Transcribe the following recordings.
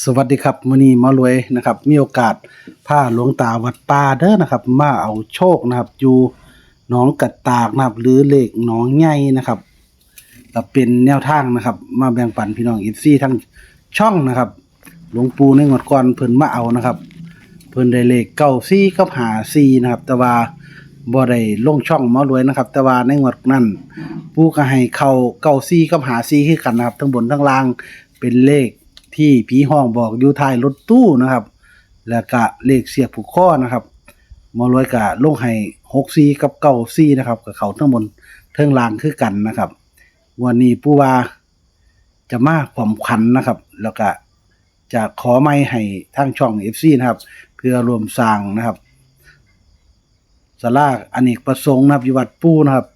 สวัสดีครับมือนี้มารวยนะครับ มีโอกาสพาหลวงตาวัดป่าเด้อนะครับ มาเอาโชคนะครับ อยู่หนองกระตากนะครับ หรือเลขหนองใหญ่นะครับก็เป็นแนวทางนะครับ มาแบ่งปันพี่น้อง FC ทั้งช่องนะครับ หลวงปู่ในงวดก่อนเพิ่นมาเอานะครับ เพิ่นได้เลข94กับ54นะครับ แต่ว่าบ่ได้ลงช่องมารวยนะครับ แต่ว่าในงวดนั้นปู่ก็ให้เข้า94กับ54คือกันนะครับ ทั้งบนทั้งล่างเป็นเลข ที่ผีห้องบอกอยู่ท้ายรถตู้นะครับ แล้วก็เลขเสียบผูกข้อนะครับมอรวยก็ลงให้หกซีกับเก้าซีนะครับกับเขาทั้งบนเทิงลางคือกันนะครับวันนี้ผู้ว่าจะมาความขันนะครับ แล้วก็จะขอไม่ให้ทางช่องเอฟซีนะครับ เพื่อรวมสร้างนะครับสลากอเนกประสงค์นะครับอยู่วัดปูนะครับ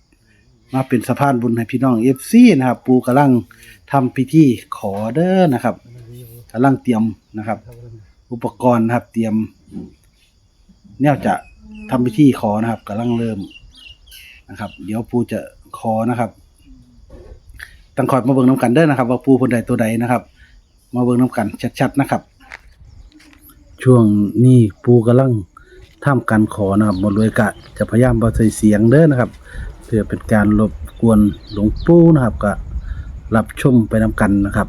มาเป็นสะพานบุญให้พี่น้องเอฟซีนะครับ ปูกำลังทำพิธีขอเด้อนะครับ กำลังเตรียมนะครับ อุปกรณ์นะครับ เตรียมเนี่ยจะทำพิธีขอนะครับกำลังเริ่มนะครับ เดี๋ยวปูจะขอนะครับตั้งคอยมาเบิ่งน้ำกันเด้อนะครับ ว่าปูคนใดตัวใดนะครับ มาเบิ่งน้ำกันชัดๆนะครับ ช่วงนี้ปูกำลังทำการขอนะครับหมดเลยกะจะพยายามบ่ใส่เสียงเด้อนะครับ เพื่อเป็นการรบกวนหลวงปู่นะครับก็รับชมไปนำกันนะครับ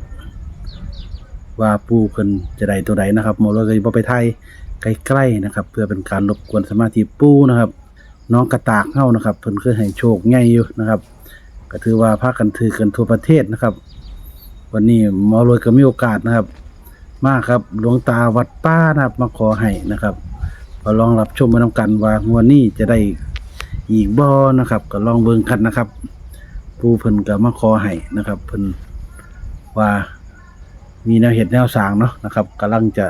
ว่าปูเพิ่นจะได้ตัวใดนะครับหมอเราเลยบ่ไปไทยใกล้ๆนะครับ เพื่อเป็นการรบกวนสมาธิปูนะครับ น้องกระตากเฮานะครับเพิ่นเคยให้โชคใหญ่อยู่นะครับ ก็ถือว่าพากันถือกันทั่วประเทศนะครับ วันนี้หมอรวยก็มีโอกาสนะครับ มากครับหลวงตาวัดป้านะครับ มาขอให้นะครับก็ลองรับชมไปนำกันว่างวดนี้จะได้อีกบ่นะครับ ก็ลองเบิ่งกันนะครับผู้เพิ่นก็มาขอให้นะครับเพิ่นว่า มีแนวเห็ดแนวสางเนาะนะครับกำลังจะ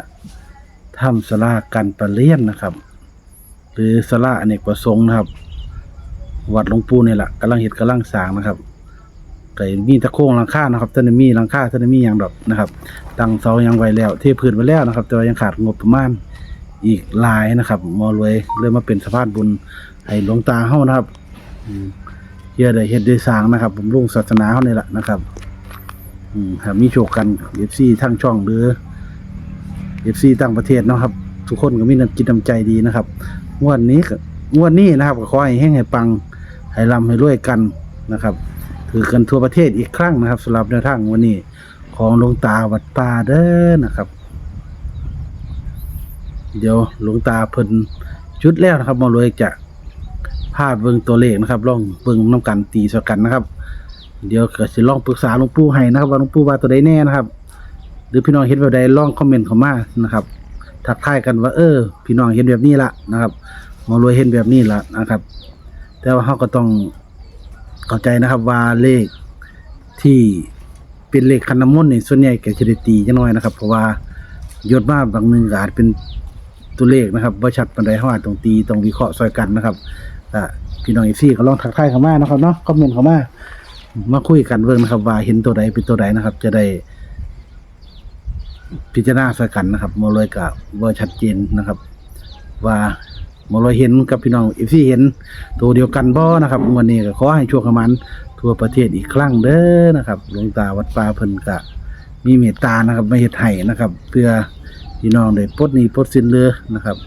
ทำศาลาการประเรียนนะครับ หรือศาลาอเนกประสงค์นะครับ วัดหลวงปู่นี่แหละกำลังเห็ดกำลังสางนะครับก็มีตะโค้งลังคานะครับท่านมีลังคาท่านได้มีอย่างดอกนะครับตั้งเสายังไว้แล้วเทพื้นไว้แล้วนะครับ แต่ว่ายังขาดงบประมาณอีกลายนะครับมอรวยเลยมมาเป็นสะพานบุญให้หลวงตาเฮานะครับเพื่อได้เฮ็ดได้สร้างนะครับผมลุงศาสนาเฮานี่แหละนะครับ อืมถ้ามีโชคกัน FC ทั้งช่องหรือ FC ต่างประเทศนะครับ ทุกคนก็มีน้ำจิตน้ำใจดีนะครับงวดนี้ก็งวดนี้นะครับก็ขอให้แห้งให้ปังให้ร่ำให้รวยกันนะครับ ถือกันทั่วประเทศอีกครั้งนะครับสำหรับแนวทางวันนี้ของหลวงตาวัดป่าเด้อนะครับ เดี๋ยวหลวงตาเพิ่นจุดแล้วนะครับมารวยจะพาเบิ่งตัวเลขนะครับลองเบิ่งน้ำกันตีสกันนะครับ เดี๋ยวก็สิลองปรึกษาหลวงปู่ให้นะครับว่าหลวงปู่ว่าตัวใดแน่นะครับ หรือพี่น้องเห็นแบบใดลองคอมเมนต์เข้ามานะครับทักทายกันว่า เออ พี่น้องเห็นแบบนี้ละนะครับหมารวยเห็นแบบนี้ละนะครับ แต่ว่าเราก็ต้องเข้าใจนะครับว่าเลขที่เป็นเลขคันน้ำมนต์นี่ส่วนใหญ่ก็จะได้ตีจังน้อยนะครับ เพราะว่ายศมาบางหนึงอาจเป็นตัวเลขนะครับว่าชัดปันใดเขาอาจต้องตีต้องวิเคราะห์ซอยกันนะครับอะพี่น้องเอฟซีก็ลองทักทายเข้ามานะครับเนาะคอมเมนต์เข้ามา มาคุยกันเบิ่งนะครับ ว่าเห็นตัวใดเป็นตัวใดนะครับ จะได้ พิจารณาซอยกันนะครับโมลอยกับว่าชัดเจนนะครับ ว่าโมลอยเห็นกับพี่น้องเอฟซีเห็น ตัวเดียวกันบ่นะครับวันนี้ก็ขอให้ช่วงขมันทั่วประเทศอีกครั้งเด้อนะครับหลวงตาวัดป่าเพิ่นกะ มีเมตตานะครับไม่เฮ็ดให้นะครับ เพื่อพี่น้องได้ปลดหนี้ปลดสินเรือนะครับ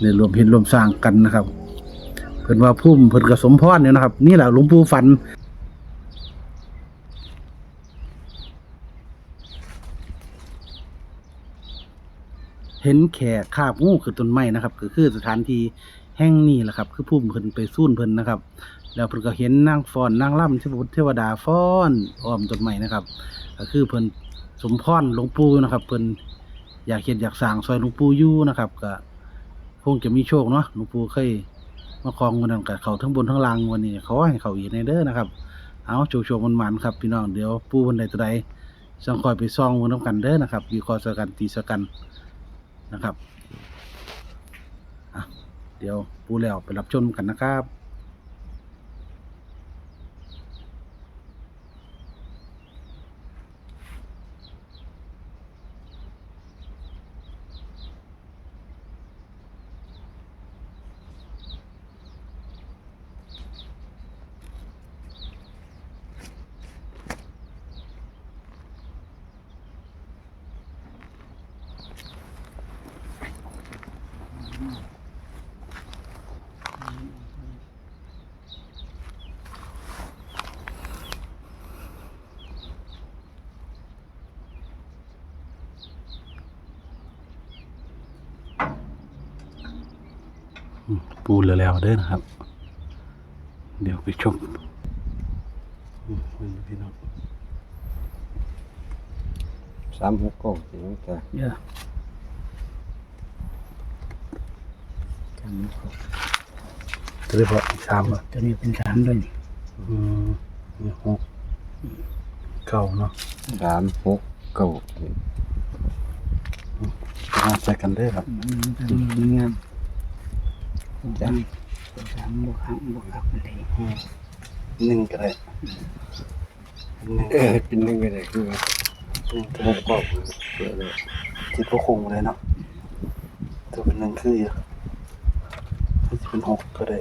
ได้รวมเห็นรวมสร้างกันนะครับเพิ่นว่าพุ่มเพิ่นก็สมพรเนี่ยนะครับ นี่แหละหลวงปู่ฝัน เห็นแขกคาบงูคือต้นไม้นะครับ ก็คือสถานที่แห่งนี้แหละครับ คือพุ่มเพิ่นไปสู้นเพิ่นนะครับ แล้วเพิ่นก็เห็นนางฟ้อนนางร่ำเทพเทวดาฟ้อนอ้อมต้นไม้นะครับ ก็คือเพิ่นสมพรหลวงปู่นะครับ เพิ่นอยากเห็นอยากสร้างซอยหลวงปู่อยู่นะครับ ก็คงจะมีโชคเนาะหลวงปู่เคยมาครองเงินนกับเขาทั้งบนทั้งล่างวันนี้เขาให้เขาอีกในเด้อนะครับ เอาโชคโชคมันมันครับพี่น้องเดี๋ยวปู่วันใดตัวใดส่องคอยไปซองมันน้ำกันเด้อนะครับวิเคราะห์สกันตีสกัน นะครับเดี๋ยวปูแล้วไปรับชมกันนะครับ ปูแล้วแล้วเด้อนะครับ เดี๋ยวไปชมอืมเบิ่งพี่น้องสามหกเก้าสิจ้ะเยอะจำไม่ครบจะได้พออีกสามอะตัวนี้เป็นสามด้วยนี่อืมนี่หกเก้าเนาะสามหกเก้ามาใส่กันเด้อครับอืม ตัวนี้มันงามจังเป็นสามบวกหักบวกหักมันเลยหนึ่งก็ได้หนึ่งเออเป็นหนึ่งก็ได้คือว่าหนึ่งก็หได้กเก้าเดี๋ยวเลยคิดว่าคงเลยเนาะตัวเป็นหนึ่งคืออยู่ถ้าจะเป็นหกก็ได้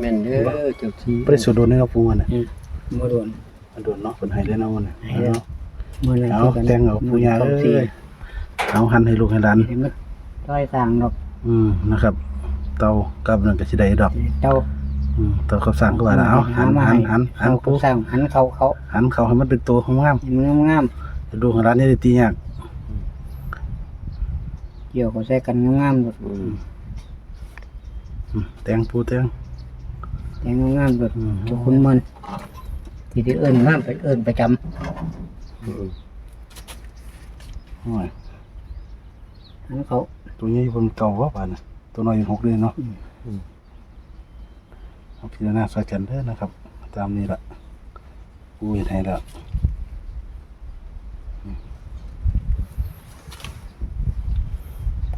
แม่นเด้อเจ้าที่ไม่ได้สูดโดนในกระปุกมันน่ะมื่อโดนมันโดนเนาะเป็นไห้ได้เนาะมันน่ะให้แล้วเมื่อนั้นเอาแต่งเอาปูยาเอ้ยเอาหันให้ลูกให้หลานเห็นมันต้อยต่างดอกอืมนะครับ เตากับนั่นก็สิได้ดอกเจ้าอืมเตาข้าวสารก็ว่าแล้วเอาหันหันหันหันเขาปูสร้างหันเขาเขาหันเขาให้มันเป็นตัวของงามให้มันงามจะดูของร้านนี้ได้ตียากๆเกี่ยวเขาใส่กันงามๆหมดอืมอืมแตงปูแตง แต่งามๆหมดอืมเจ้าคุณมันที่ที่เอิ้นงามไปเอิ้นประจอืมโอ้ยำหันเขาตัวนี้บนเก่าว่าป่านน่ะตัวน้อยอยู่หกเลยเนาะเอาพิจารณาใส่กันเด้อนะครับ ตามนี้ละปูเห็นให้แล้ว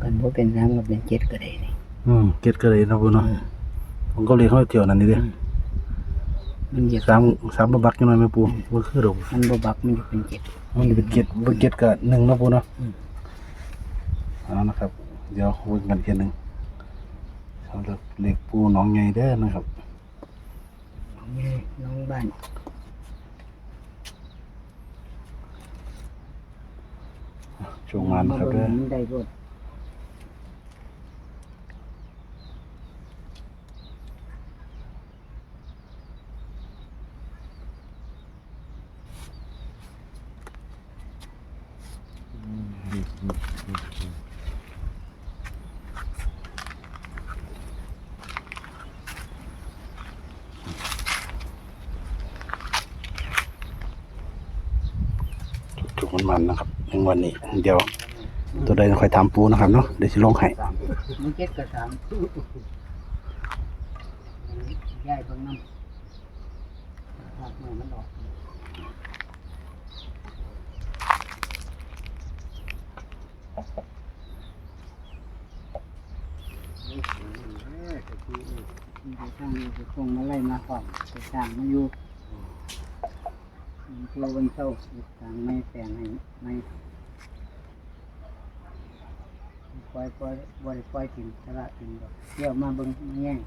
กันว่าเป็นสามกับเป็นเจ็ดก็ได้นี่อืมเก็ดก็เลยเนาะปูเนาะ ผมก็เลยเขาเที่ยวนั่นนี่เด้อมันเหยียบสามสามระบักยังน้อยไหมปูบ่คือดอกมันบบักมันจะเป็นเจ็ดมันเป็นเก็ดบ่เก็ดก็หนึ่งเนาะปูเนาะอืมเอานะครับ เดี๋ยวคุยกันเทียหนึงสำหรับเลขปูหนองใหญ่เด้อนะครับน้องแม่น้องบ้านช่วงงานนะครับเด้อ มันมันนะครับในวันนี้ เดี๋ยว ตัวใดค่อยถามปูนะครับเนาะเดี๋ยวสิลงให้มันเจ็ดกับสามย้ายเบิ่งน้ำภาคเมื่อมันออกมันจะสร้างมันจะคงมาไล่มาก่อนจะสร้างมาอยู่ คือวันเศร้าสร้างไม่แต่งให้ไม่ปล่อยปล่อยบริปล่อยกินสละกินดอกเที่ยวมาเบิ่งมาแย่ง